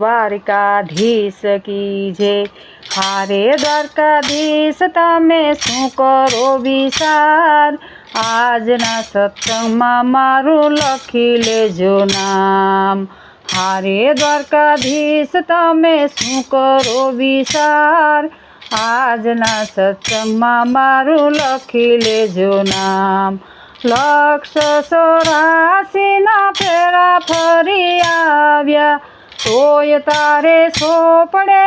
દ્વારકાધીશ કી જે? હારે દ્વારકાધીશ, તમે શું કરો વિચાર? આજના સત્સંગમાં મારું લખી લેજો નામ. હારે દ્વારકાધીશ, તમે શું કરો વિચાર? આજના સત્સંગમાં મારું લખી લેજો નામ. લક્ષ આવ્યા તોય તારે સોપડે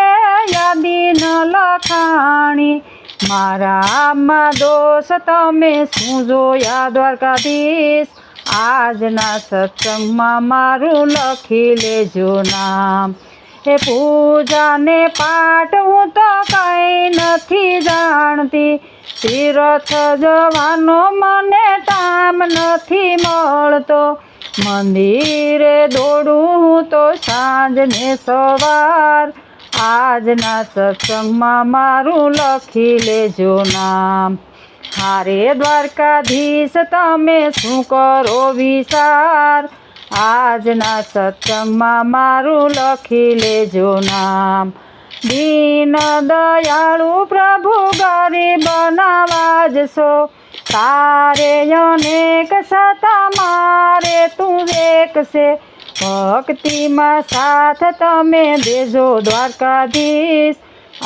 યાદી ન લખાણી મારામાં દોષ તમે શું જોયા, દ્વારકાધીશ? આજના સત્સંગમાં મારું લખી લેજો નામ. એ પૂજાને પાઠ હું તો કંઈ નથી જાણતી. તીરથ જવાનો મને ટાઈમ નથી મળતો. મંદિરે દોડું તો સાંજને સવાર. આજના સત્સંગમાં મારું લખી લેજો નામ. હારે દ્વારકાધીશ, તમે શું કરો વિચાર? આજના સત્સંગમાં મારું લખી લેજો નામ. દીન દયાળુ પ્રભુ ગરીબ નવાજશો તારે અનેક સતા મારે તું એક છે ભક્તિમાં સાથ તમે દેજો દ્વારકાધીશ.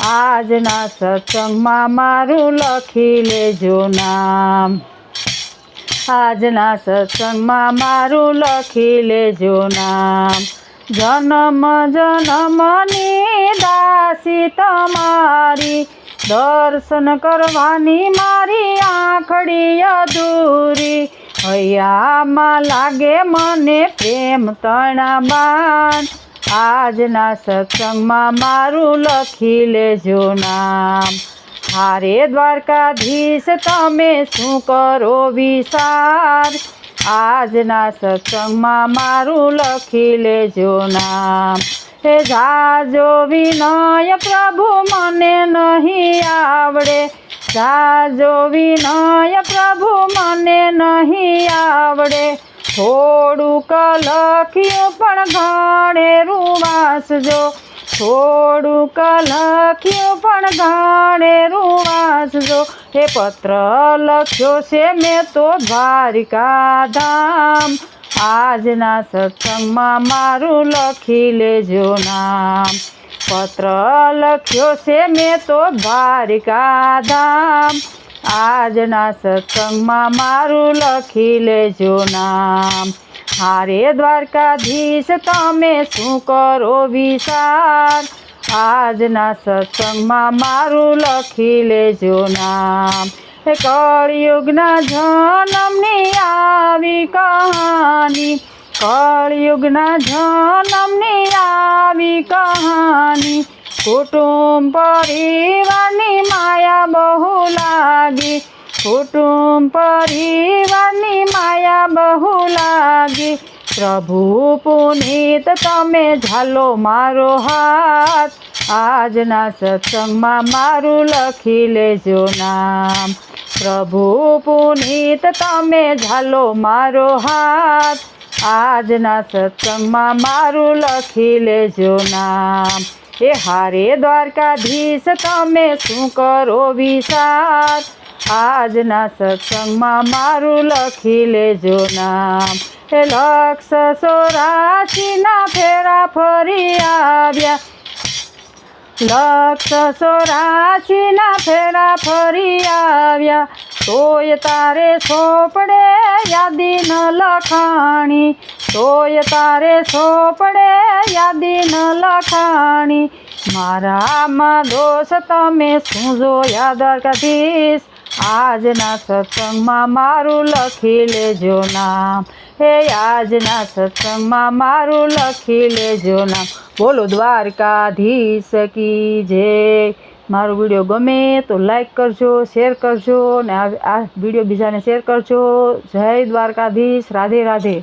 આજના સત્સંગમાં મારું લખી લેજો નામ. આજના સત્સંગમાં મારું લખી લેજો નામ. જન્મ જન્મની દાસી તમારી દર્શન કરવાની મારી આંખડી અધૂરી. હૈયામાં લાગે મને પ્રેમ તણાબાન. આજના સત્સંગમાં મારું લખી લેજો નામ. હારે દ્વારકાધીશ, તમે શું કરો વિચાર? આજના સત્સંગમાં મારું લખી લેજો નામ. હે જાજો વિનય પ્રભુ મને નહીં આવડે. જાજો વિનય પ્રભુ મને નહીં આવડે. થોડુંક લખ્યું પણ ઘણે રૂવાસજો. થોડુંક લખ્યું પણ ઘણે વાંચજો એ પત્ર લખ્યો છે મેં તો દ્વારિકા ધામ. આજના સત્સંગમાં મારું લખી લેજો નામ. પત્ર લખ્યો છે મેં તો દ્વારિકા ધામ. આજના સત્સંગમાં મારું લખી લેજો નામ. હારે દ્વારકાધીશ, તમે શું કરો વિચાર? આજના સત્સંગમાં મારું લખી લેજો નામ હે કળિયુગના જન્મની આવી કહાની કળિયુગના જન્મની આવી કહાની કુટુંબ પરિવારની માયા બહુ લાગી કુટુંબ પરિવારની માયા બહુ લાગી પ્રભુ પુનિત, તમે ઝાલો મારો હાથ. આજના સત્સંગમાં મારું લખી લેજો નામ. પ્રભુ પુનિત, તમે ઝાલો મારો હાથ. આજના સત્સંગમાં મારું લખી લેજો નામ. એ હારે દ્વારકાધીશ, તમે શું કરો વિચાર? આજના સત્સંગમાં મારું લખી લેજો નામ. એ લક્ષ સોરાશીના ફેરા ફરી આવ્યા. લક્ષ સોરાશીના ફેરા ફરી આવ્યા. તોય તારે સોપડે યાદી ન લખાણી. તોય તારે સોપડે યાદી ન લખાણી મારામાં દોષ તમે શું જોયા, દ્વારકાધીશ? આજના સત્સંગમાં મારું લખી લેજો નામ. હે આજના સત્સંગમાં મારું લખી લેજો નામ. બોલો દ્વારકાધીશ કી જય. મારો વીડિયો ગમે તો લાઈક કરજો, શેર કરજો ને આ આ વીડિયો બીજાને શેર કરજો. જય દ્વારકાધીશ, રાધે રાધે.